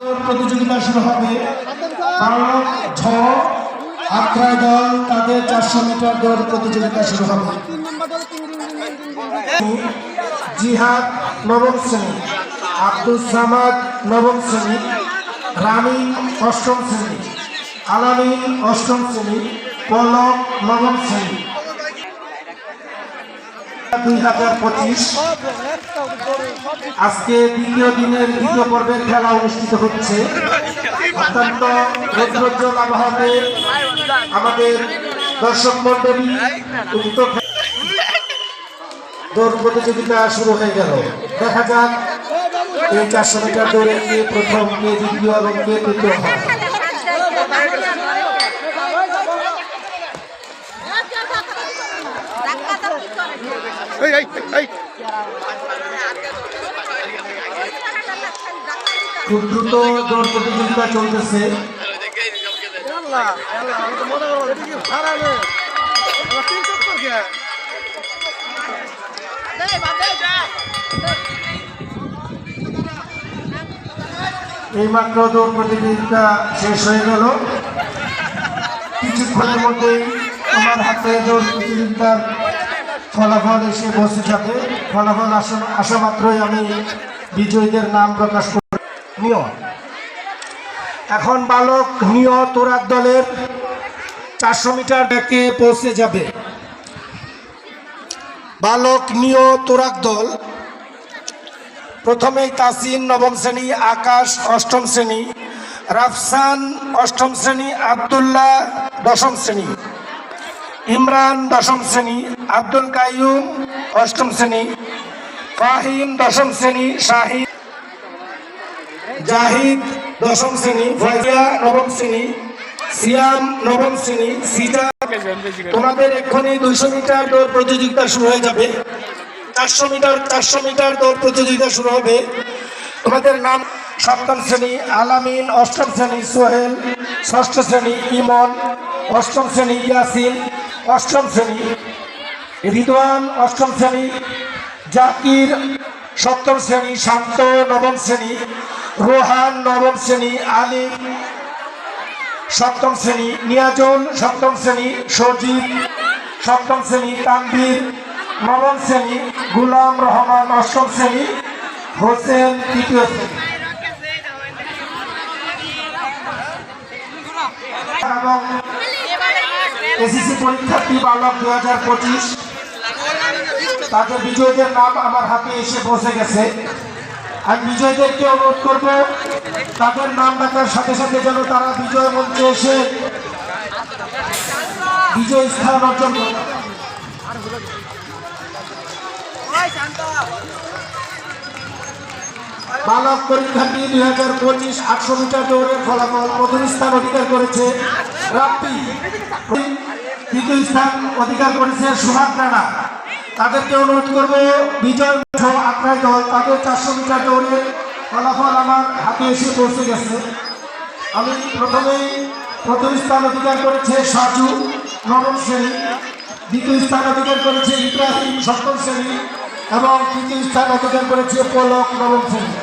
প্রতিযোগিতা শুরু হবে। বালক ছ আত্রায় দল, তাদের চারশো মিটার দৌড় প্রতিযোগিতা শুরু হবে। জিহাদ নবম শ্রেণি, আব্দুল সামাদ নবম শ্রেণি, রানী অষ্টম শ্রেণি আলামিন অষ্টম শ্রেণি পলক নবম শ্রেণি। দুই হাজার পঁচিশ। আজকে দ্বিতীয় দিনের দ্বিতীয় পর্বের খেলা অনুষ্ঠিত হচ্ছে। অত্যন্ত রৌদ্রোজ্জ্বল আবহাওয়াতে আমাদের দর্শক মন্ডলী উক্ত দৌড় প্রতিযোগিতা শুরু হয়ে গেল। দেখা যাক এই চারশো মিটার দৌড়ে কে প্রথম কে দ্বিতীয় এবং কে তৃতীয় হয়। এই এই এই। খুব দ্রুত দৌড় প্রতিযোগিতা চলতেছে। দৌড় প্রতিযোগিতা শেষ হয়ে গেল। কিছুক্ষণের মধ্যেই আমার হাতে দৌড় প্রতিযোগিতার ফলাফল এসে বসে যাবে। ফলাফল আসা আসা মাত্রই আমি বিজয়ীদের নাম প্রকাশ করব নিয় এখন বালক নিয় তোরাক দলের চারশো মিটার ডেকে পৌঁছে যাবে। বালক নিয় তোরাক দল। প্রথমেই তাসিন নবম শ্রেণি, আকাশ, অষ্টম শ্রেণি, রাফসান, অষ্টম শ্রেণি, আবদুল্লাহ, দশম শ্রেণি। ইমরান দশম শ্রেণি, আব্দুল কাইয়ুম অষ্টম শ্রেণি, ফাহিম দশম শ্রেণি, শাহিদ জাহিদ দশম শ্রেণি, ফয়জিয়া নবম শ্রেণি, সিয়াম নবম শ্রেণি, সিজা। তোমাদের এক্ষুনি দুইশো মিটার দৌড় প্রতিযোগিতা শুরু হয়ে যাবে। চারশো মিটার চারশো মিটার দৌড় প্রতিযোগিতা শুরু হবে। তোমাদের নাম সপ্তম শ্রেণি, আলামিন অষ্টম শ্রেণি, সোহেল ষষ্ঠ শ্রেণি, ইমন অষ্টম শ্রেণি, ইয়াসিন অষ্টম শ্রেণি। রিদওয়ান অষ্টম শ্রেণি, জাকির সপ্তম শ্রেণি, শান্ত নবম শ্রেণি, রোহান নবম শ্রেণি আলিম সপ্তম শ্রেণি, নিয়াজুল সপ্তম শ্রেণি, সজীব সপ্তম শ্রেণি, তানভীর নবম শ্রেণি, গুলাম রহমান অষ্টম শ্রেণি, হোসেন তৃতীয় শ্রেণি। এবং এসএসসি পরীক্ষার্থী বালক দু হাজার পঁচিশ। তাদের বিজয়ীদের নাম আমার হাতে এসে পৌঁছে গেছে। আমি বিজয়ীদেরকে অনুরোধ করব, তাদের নাম ডাকার সাথে সাথে যেন তারা বিজয় মঞ্চে এসে বিজয় স্থান অর্জন করে। বালক পরীক্ষার্থী দুই হাজার পঁচিশ আটশো মিটার দৌড়ের ফলাফল প্রথম স্থান অধিকার করেছে রাপ্পি তৃতীয় স্থান অধিকার করেছে সুহাগ রানা তাদেরকে অনুরোধ করব, বিজয় আটরাই দল, তাদের চারশো মিটার দৌড়ের ফলাফল আমার হাতে এসে পৌঁছে গেছে। আমি প্রথমেই প্রথম স্থান অধিকার করেছে সাজু, নবম শ্রেণি। দ্বিতীয় স্থান অধিকার করেছে ইব্রাহিম, সপ্তম শ্রেণি। এবং তৃতীয় স্থান অধিকার করেছে পলক, নবম শ্রেণি।